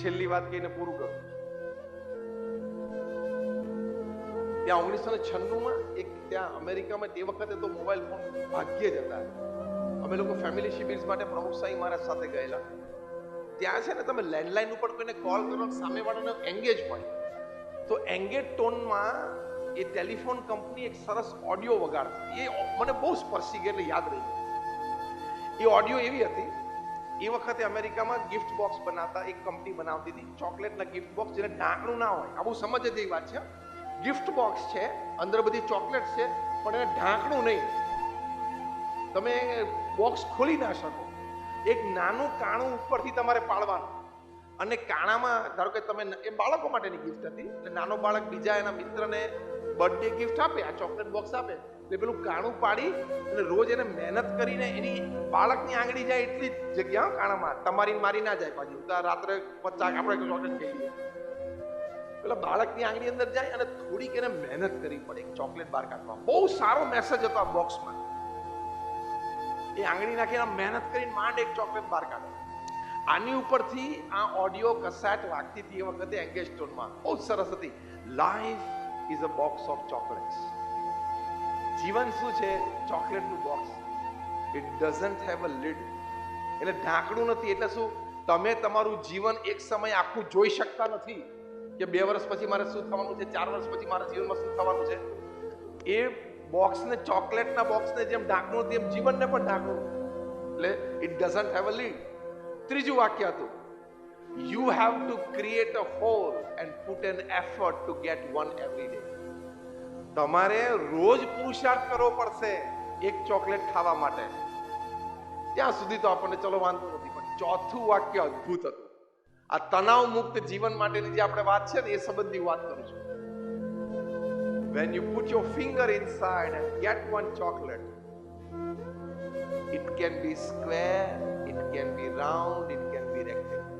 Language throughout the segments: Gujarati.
છેલ્લી વાત કહીને પૂરું કરું. ત્યાં ઓગણીસો ને છન્નુંમાં એક ત્યાં અમેરિકામાં તે વખતે તો મોબાઈલ ફોન ભાગ્ય જ હતા. અમે લોકો ફેમિલી શિબિર્સ માટે પ્રમુખ સાંઈ મારા સાથે ગયેલા. ત્યાં છે ને તમે લેન્ડલાઈન ઉપર કોઈને કોલ કરો સામેવાળાનો એંગેજ હોય, તો એંગેજ ટોનમાં એ ટેલિફોન કંપની એક સરસ ઓડિયો વગાડતી. એ મને બહુ સ્પર્શી ગઈ એટલે યાદ રહી એ ઓડિયો એવી હતી એ વખતે અમેરિકામાં ગિફ્ટ બોક્સ બનાવતા એક કંપની બનાવતી હતી. ચોકલેટના ગિફ્ટ બોક્સ જેને ઢાંકણું ના હોય. આ બહુ સમજ જેવી વાત છે. ગિફ્ટ બોક્સ છે, અંદર બધી ચોકલેટ છે, પણ એને ઢાંકણું નહીં. તમે બોક્સ ખોલી ના શકો. એક નાનું કાણું ઉપરથી તમારે પાડવાનું. અને કાણામાં, ધારો કે તમે એ બાળકો માટેની ગિફ્ટ હતી. એટલે નાનો બાળક બીજા એના મિત્રને બર્થડે ગિફ્ટ આપે, આ ચોકલેટ બોક્સ આપે. એટલે પેલું કાણું પાડી અને રોજ એને મહેનત કરીને એની બાળકની આંગળી જાય એટલી જ જગ્યા કાણામાં. તમારી મારી ના જાય પાછી. રાત્રે પચાસ આપણે ચોકલેટ પેલા બાળકની આંગળી અંદર જાય અને થોડીક એને મહેનત કરવી પડે. એક ચોકલેટ બહાર કાઢવા. બહુ સારો મેસેજ હતો આ બોક્સમાં એ આંગળી નાખીને મહેનત કરીને માંડ એક ચોકલેટ બહાર કાઢે. આની ઉપરથી આ ઓડિયો કસાટ વાગતી હતી એ વખતે એંગેજ ટોનમાં બહુ સરસ હતી. Life is a box of chocolates જીવન શું છે? ચોકલેટનું box it doesn't have a lid એટલે ઢાંકણું નથી. એટલે શું? તમે તમારું જીવન એક સમય આખું જોઈ શકતા નથી કે બે વર્ષ પછી મારે શું થવાનું છે, ચાર વર્ષ પછી મારા જીવનમાં શું થવાનું છે. એ બોક્સને ચોકલેટના બોક્સને જેમ ઢાંકણું, તેમ જીવનને પણ ઢાંકણું. એટલે it doesn't have a lid ત્રીજું વાક્ય હતું. You have to create a hole and put an effort to get one every day તમારે રોજ પુરુષાર્થ કરવો પડશે એક ચોકલેટ ખાવા માટે ત્યાં સુધી તો આપણને ચલો વાંધો નથી પણ ચોથું વાક્ય અદ્ભુત હતું આ તણાવ મુક્ત જીવન માટેની જે આપણે વાત છે ને એ સંબંધી વાત કરું છું when you put your finger inside and get one chocolate it can be square it can be round it can be rectangle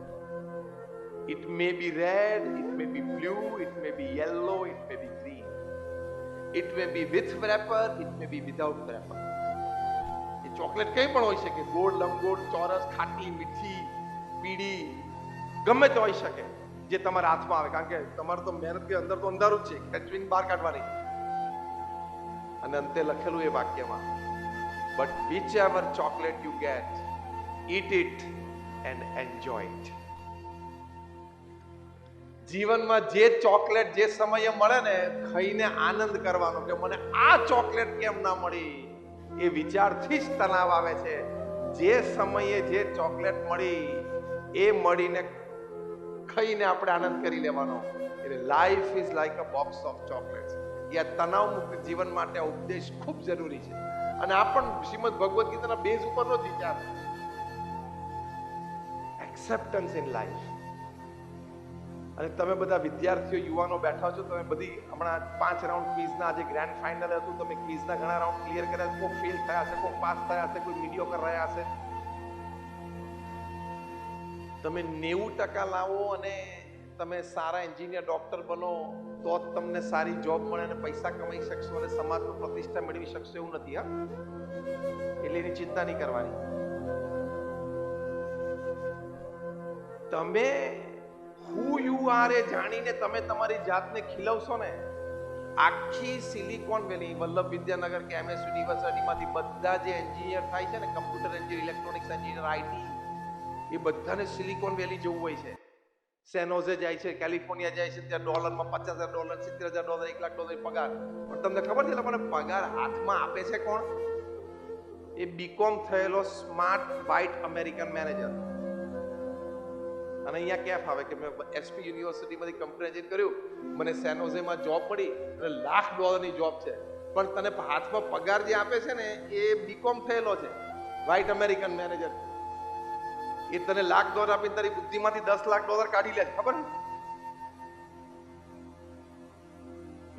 it may be red it may be blue it may be yellow it may be green it may be with wrapper it may be without wrapper A chocolate કંઈ પણ હોઈ શકે. ગોળ લંબગોળ ચોરસ, ખાટી, મીઠી, પીળી, ગમે તે હોઈ શકે, જે તમારા હાથમાં આવે. કારણ કે તમારે તો મહેનત કે અંદર તો અંધારું જ છે. કચવીને બહાર કાઢવાની. અને અંતે લખેલું એ વાક્યમાં but whichever chocolate you get eat it and enjoy it. જીવનમાં જે ચોકલેટ જે સમયે મળે ને, ખાઈને આનંદ કરવાનો કે મને આ ચોકલેટ કેમ ના મળી? એ વિચારથી જ તણાવ આવે છે. જે સમયે જે ચોકલેટ મળી, એ મળીને ખાઈને આપણે આનંદ કરી લેવાનો. એટલે life is like a box of chocolates એ આ તણાવ મુક્ત જીવન માટે ઉપદેશ ખૂબ જરૂરી છે. અને આ પણ શ્રીમદ ભગવદ્ ગીતાના બેઝ ઉપરનો જ વિચાર. એક્સેપ્ટન્સ ઇન લાઈફ અને તમે બધા વિદ્યાર્થીઓ, યુવાનો બેઠા છો, તમે બધી હમણાં પાંચ રાઉન્ડ ક્વિઝના આજે ગ્રેન્ડ ફાઇનલ હતું, તમે ક્વિઝના ઘણા રાઉન્ડ ક્લિયર કર્યા છે. કોઈ ફેલ થયા હશે કોઈ પાસ થયા હશે, કોઈ વીડિયો કર રહ્યા હશે. તમે નેવું ટકા લાવો અને તમે સારા એન્જિનિયર ડોક્ટર બનો, તો જ તમને સારી જોબ મળે અને પૈસા કમાઈ શકશો અને સમાજમાં પ્રતિષ્ઠા મેળવી શકશો એવું નથી, હા? એટલે એની ચિંતા નહીં કરવાની. તમે હુ યુ આર એ જાણીને તમે તમારી જાતને ખીલવશો ને, આખી સિલિકોન વેલી, વલ્લભ વિદ્યાનગર કે એમએસ યુનિવર્સિટીમાંથી બધા જે એન્જિનિયર થાય છે ને, computer engineer, electronics engineer IT એ બધાને સિલિકોન વેલી જવું હોય છે. સેનોઝે જાય છે કેલિફોર્નિયા જાય છે, ત્યાં ડોલરમાં પચાસ હજાર ડોલર, સિત્તેર હજાર ડોલર, એક લાખ ડોલર પગાર. પણ તમને ખબર છે મને પગાર હાથમાં આપે છે કોણ? એ બીકોમ થયેલો સ્માર્ટ વાઇટ અમેરિકન મેનેજર અને અહીંયા કેફ આવે કે મેં એસપી યુનિવર્સિટીમાંથી કમ્પ્યુટર એન્જિન કર્યું, મને સેનોઝેમાં જોબ મળી અને લાખ ડોલરની જોબ છે. પણ તને હાથમાં પગાર જે આપે છે ને, એ બીકોમ થયેલો છે. વ્હાઇટ અમેરિકન મેનેજર એ તને લાખ ડોલર આપીને તારી બુદ્ધિમાંથી દસ લાખ ડોલર કાઢી લે ખબર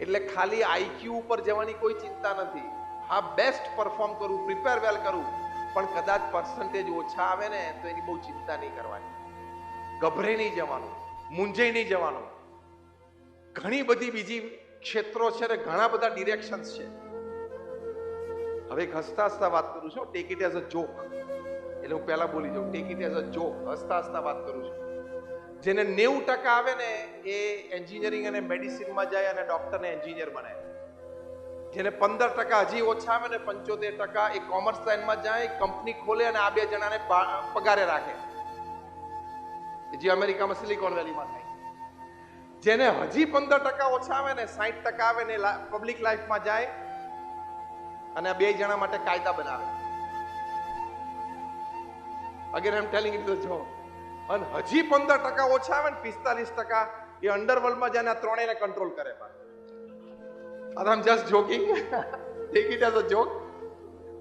એટલે ખાલી આઈક્યુ ઉપર જવાની કોઈ ચિંતા નથી. હા બેસ્ટ પરફોર્મ કરું પ્રિપેર વેલ કરું, પણ કદાચ પર્સન્ટેજ ઓછા આવે ને, તો એની બહુ ચિંતા નહીં કરવાની. ગભરે નહીં જવાનું, મૂંઝાઈ નહીં જવાનું. ઘણી બધી બીજી ક્ષેત્રો છે ને ઘણા બધા ડિરેક્શન્સ છે. હવે હસતા હસતા વાત કરું છું take it as a joke એટલે હું પહેલા બોલી જાઉં take it as a joke હસતા હસતા વાત કરું છું. જેને નેવું ટકા આવે ને, એ એન્જિનિયરિંગ અને મેડિસિનમાં જાય અને ડોક્ટરને એન્જિનિયર બને જેને પંદર ટકા હજી ઓછા આવે ને, પંચોતેર ટકા એ કોમર્સ લાઈનમાં જાય કંપની ખોલે અને આ બે જણાને પગારે રાખે. જે અમેરિકામાં સિલિકોન વેલીમાં થાય. જેને હજી પંદર ટકા ઓછા આવે ને સાહીઠ ટકા આવે ને પબ્લિક લાઈફમાં જાય અને બે જણા માટે કાયદા બનાવે. અગેન એમ ટેલિંગ ઇટ જો અને હજી પંદર ટકા ઓછા આવે ને, પિસ્તાલીસ ટકા, એ અંડરવર્લ્ડમાં જાય આ ત્રણેયને કંટ્રોલ કરે આમ just joking take it as a joke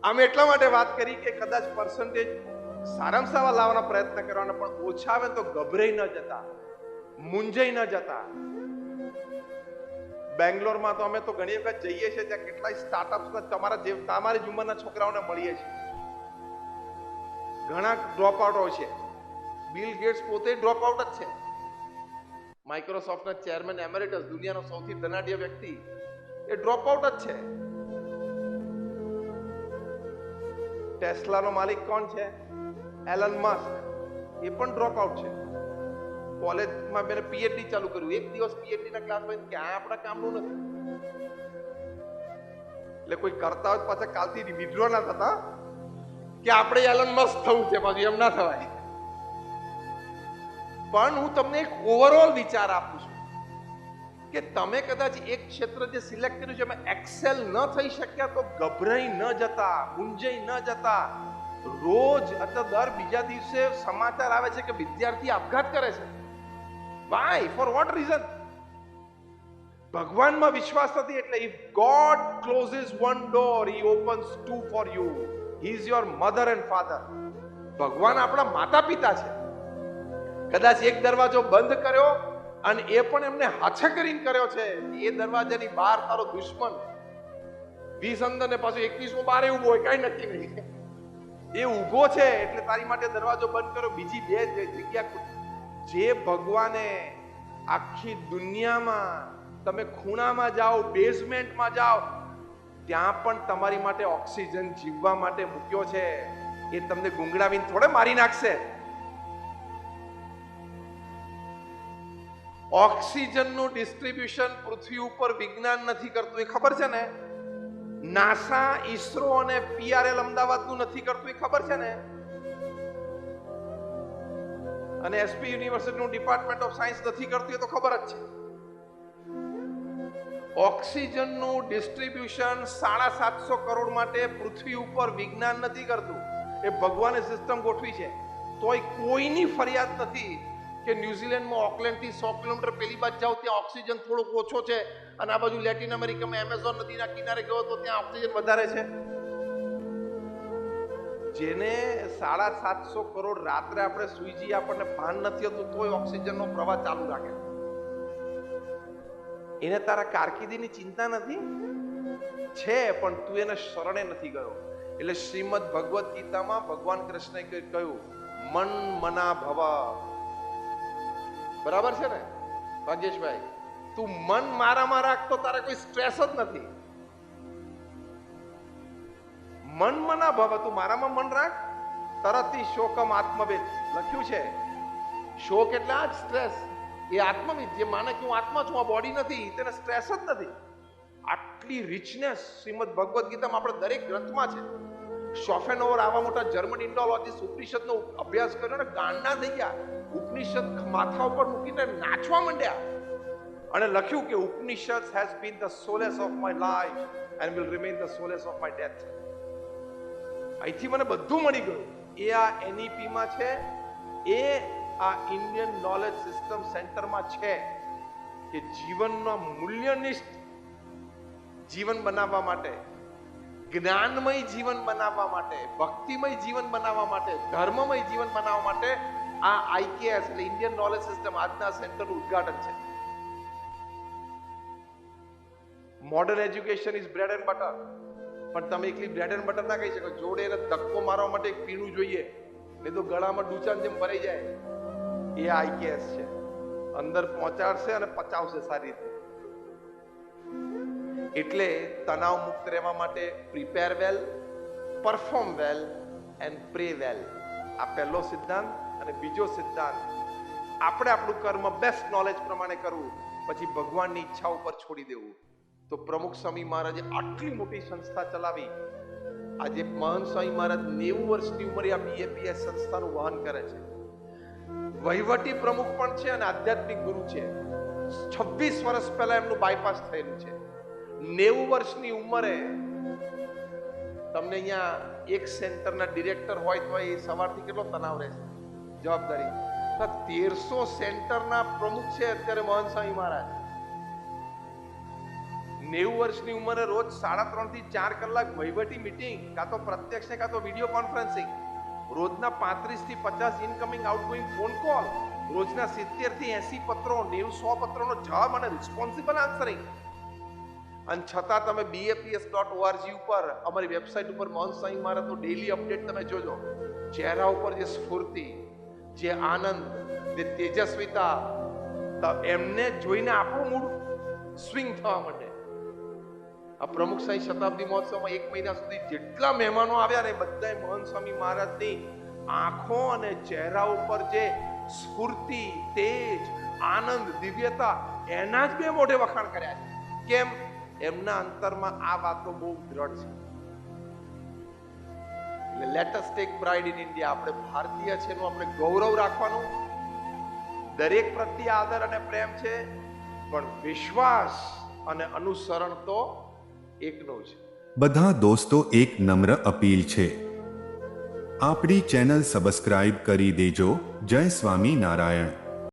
આમ એટલા માટે વાત કરી કે કદાચ પર્સન્ટેજ સારામાં સારા લાવવાનો પ્રયત્ન કરવાનો, પણ ઓછા આવે તો ગભરાઈ ન જતા, મૂંઝાઈ ન જતા. બેંગ્લોરમાં તો અમે તો ઘણી વખત જઈએ છીએ, ત્યાં કેટલાય સ્ટાર્ટઅપ્સ તમારા જે તમારી જ ઉંમરના છોકરાઓને મળીએ છીએ. ઘણા ડ્રોપ આઉટ હોય છે. બિલ ગેટ્સ પોતે ડ્રોપ આઉટ જ છે. માઇક્રોસોફ્ટના ચેરમેન એમેરિટસ દુનિયાનો સૌથી ધનાઢ્ય વ્યક્તિ, એ ડ્રોપ આઉટ જ છે. ટેસ્લાનો માલિક કોણ છે? એલન માસ્ક, એ પણ ડ્રોપ આઉટ છે. કોલેજમાં મેં પીએચડી ચાલુ કર્યું. એક દિવસ પીએચડી ના ક્લાસમાં ક્યાં આપણા કામનું નથી. એટલે કોઈ કરતા હોય પાછા કાલથી વિડ્રો ના થતા. કે આપણે એલન મસ્ક થવું છે, પાછું એમ ના થવાય. પણ હું તમને એક ઓવરઓલ વિચાર આપું છું. કે તમે કદાચ એક ક્ષેત્ર જે સિલેક્ટ કર્યું છે, એમાં એક્સેલ ન થઈ શક્યા તો ગભરાઈ ન જતા મૂંઝાઈ ન જતા રોજ અથવા દર બીજા દિવસે સમાચાર આવે છે કે વિદ્યાર્થી આપઘાત કરે છે. વાય ફોર વોટ રીઝન ભગવાનમાં વિશ્વાસ નથી એટલે if God closes one door he opens two for you he is your mother and father ભગવાન આપણા માતા પિતા છે. કદાચ એક દરવાજો બંધ કર્યો અને એ પણ એમને હાથે કરીને કર્યો છે. એ દરવાજાની બહાર તારો દુશ્મન. વીસ અંદર ને પાછું એકવીસમો બારે ઊભો હોય, કઈ નક્કી નહીં. એ ઊભો છે એટલે તારી માટે દરવાજો બંધ કરો બીજી બે જગ્યા જે ભગવાને આખી દુનિયામાં તમે ખૂણામાં જાઓ બેઝમેન્ટમાં જાઓ, ત્યાં પણ તમારી માટે ઓક્સિજન જીવવા માટે મૂક્યો છે. એ તમને ગુંગળાવીને થોડે મારી નાખશે. ઓક્સિજનનું ડિસ્ટ્રીબ્યુશન પૃથ્વી ઉપર વિજ્ઞાન નથી કરતું, એ ખબર છે ને? નાસા, ઈસરો અને પીઆરએલ અમદાવાદનું નથી કરતું, એ ખબર છે ને? અને એસપી યુનિવર્સિટીનું ડિપાર્ટમેન્ટ ઓફ સાયન્સ નથી કરતું, એ તો ખબર જ છે. ઓક્સિજનનું ડિસ્ટ્રીબ્યુશન સાડા સાતસો કરોડ માટે પૃથ્વી ઉપર વિજ્ઞાન નથી કરતું. એ ભગવાને સિસ્ટમ ગોઠવી છે. તોય કોઈની ફરિયાદ નથી કે ન્યુઝીલેન્ડમાં ઓકલેન્ડથી સો કિલોમીટર પેલી બાજુ જાઓ, ત્યાં ઓક્સિજન થોડોક ઓછો છે. અને આ બાજુ લેટિન અમેરિકામાં એમેઝોન નદીના કિનારે ગયો તો ત્યાં ઓક્સિજન વધારે છે. જેને સાડા સાતસો કરોડ રાત્રે આપણે સુઈ જઈએ આપણને ભાન નથી હતું, તોય ઓક્સિજનનો પ્રવાહ ચાલુ રાખે. એને તારા કારકિર્દીની ચિંતા નથી? છે, પણ તું એને શરણે નથી ગયો. એટલે શ્રીમદ ભગવદ્ ગીતામાં ભગવાન કૃષ્ણે કહ્યું, મન મના ભવ બરાબર છે ને? રાજેશભાઈ તું મન મારામાં રાખ તો તારે કોઈ સ્ટ્રેસ જ નથી. મન મના ભવ તું મારામાં મન રાખ. તરતી શોકમ આત્મવેદ લખ્યું છે. શોક એટલે આ જ સ્ટ્રેસ એ આત્મવિદ, જે માને કે હું આત્મા છું, આ બોડી નથી, તેને સ્ટ્રેસ જ નથી. આટલી રિચનેસ શ્રીમદ ભગવદ્ ગીતામાં આપણે દરેક ગ્રંથમાં છે. શોફેનોવર આવા મોટા જર્મન ઇન્ડોલોજીસ્ટ ઉપનિષદનો અભ્યાસ કર્યો ને ગાંડા થઈ ગયા. ઉપનિષદ માથા ઉપર મૂકીને નાચવા માંડ્યા. અને લખ્યું કે Upanishad has been the solace of my life and will remain the solace of my death અહીંથી મને બધું મળી ગયું. એ આ NEP માં છે. એ આ ઇન્ડિયન નોલેજ સિસ્ટમ સેન્ટરમાં છે કે જીવનનો મૂલ્યનિષ્ઠ જીવન બનાવવા માટે, જ્ઞાનમય જીવન બનાવવા માટે, ભક્તિમય જીવન બનાવવા માટે, ધર્મમય જીવન બનાવવા માટે આ આઈકેએસ એટલે ઇન્ડિયન નોલેજ સિસ્ટમ આજના સેન્ટરનું ઉદ્ઘાટન છે. Modern education is bread and butter પણ તમે એકલી બ્રેડ એન્ડ બટર ના કહી શકો. જોડે એને ધક્કો મારવા માટે એક પીણું જોઈએ. નહીં તો ગળામાં ડૂચાન જેમ ભરાઈ જાય. એ આઈકેએસ છે. અંદર પહોંચાડશે અને પચાવશે સારી રીતે. એટલે તણાવ મુક્ત રહેવા માટે prepare well perform well and pray well આ પહેલો સિદ્ધાંત અને બીજો સિદ્ધાંત, આપણે આપણું કર્મ બેસ્ટ નોલેજ પ્રમાણે કરવું, પછી ભગવાનની ઈચ્છા ઉપર છોડી દેવું. તો પ્રમુખ સ્વામી મહારાજે આટલી મોટી સંસ્થા ચલાવી. આજે મહંત સ્વામી મહારાજ નેવું વર્ષની ઉંમરે આ બીએપીએસ સંસ્થાનું વહન કરે છે. વહીવટી પ્રમુખ પણ છે અને આધ્યાત્મિક ગુરુ છે. છવ્વીસ વર્ષ પહેલા એમનું બાયપાસ થયેલું છે. નેવું વર્ષની ઉંમરે તમને અહીંયા એક સેન્ટરના ડિરેક્ટર હોય તો એ સવારથી કેટલો તણાવ રહે છે જવાબદારી. તેરસો સેન્ટરના પ્રમુખ છે અત્યારે મોહન સ્વામી મહારાજ. નેવું વર્ષની ઉંમરે રોજ સાડા ત્રણથી ચાર કલાક વહીવટી મીટિંગ કાં તો પ્રત્યક્ષ ને કાં તો વીડિયો કોન્ફરન્સિંગ રોજના પાંત્રીસથી પચાસ ઇનકમિંગ આઉટગોઈંગ ફોન કોલ રોજના સિત્તેરથી એસી પત્રો, નેવું સો પત્રોનો જવાબ અને રિસ્પોન્સિબલ આન્સરિંગ અને છતાં તમે બીએપીએસ ડોટ ઓઆરજી ઉપર, અમારી વેબસાઇટ ઉપર મોહન સ્વામી તો ડેલી અપડેટ તમે જોજો. ચહેરા ઉપર જે સ્ફૂર્તિ જે આનંદ, જે તેજસ્વીતા એમને જોઈને આપણું મૂડ સ્વિંગ થવા માટે આ પ્રમુખ સાંઈ શતાબ્દી મહોત્સવમાં એક મહિના સુધી જેટલા મહેમાનો આવ્યા ને બધાએ મોહન સ્વામી મહારાજની આંખો અને ચહેરા ઉપર જે સ્ફૂર્તિ, તેજ, આનંદ, દિવ્યતા, એના જ બે મોઢે વખાણ કર્યા છે. કેમ? એમના અંતરમાં આ વાતો બહુ દ્રઢ છે. એટલે લેટેસ્ટ એક બ્રાઇડ ઇન ઇન્ડિયા આપણે ભારતીય છે એનું આપણે ગૌરવ રાખવાનું. દરેક પ્રત્યે આદર અને પ્રેમ છે, પણ વિશ્વાસ અને અનુસરણ તો એકનો છે બધા દોસ્તો, એક નમ્ર અપીલ છે. આપણી ચેનલ સબસ્ક્રાઇબ કરી દેજો. જય સ્વામી નારાયણ